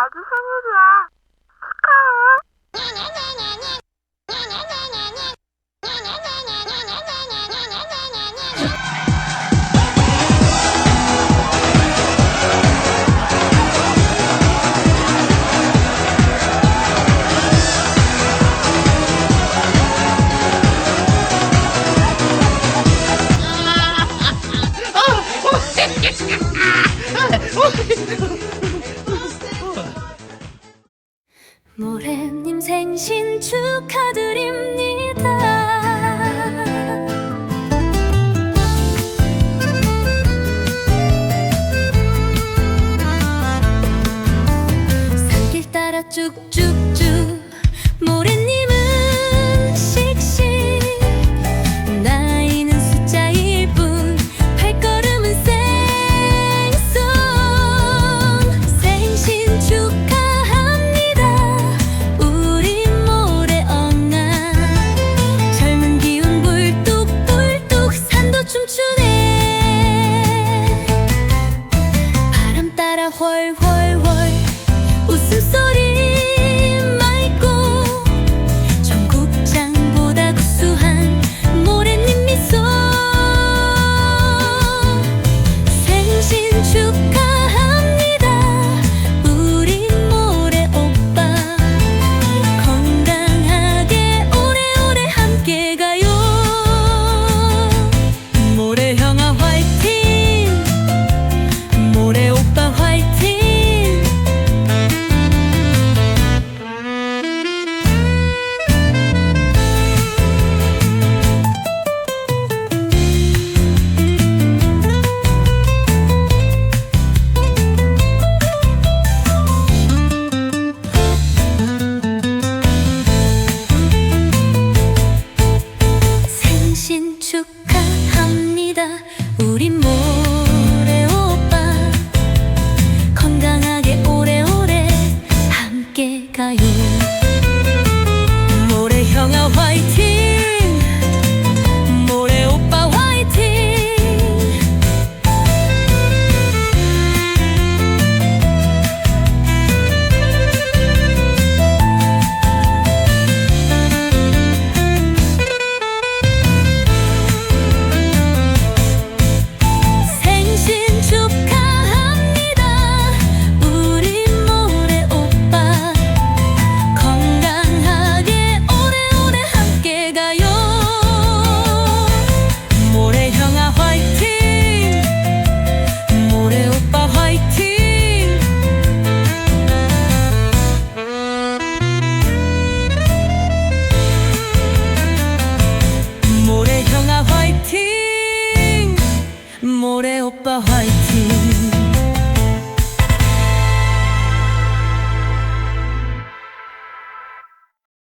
아, 그 자기 생일이야. 축하드립니다. 산길 따라 쭉쭉쭉 모래니 坏坏坏，无所谓。 우린 모두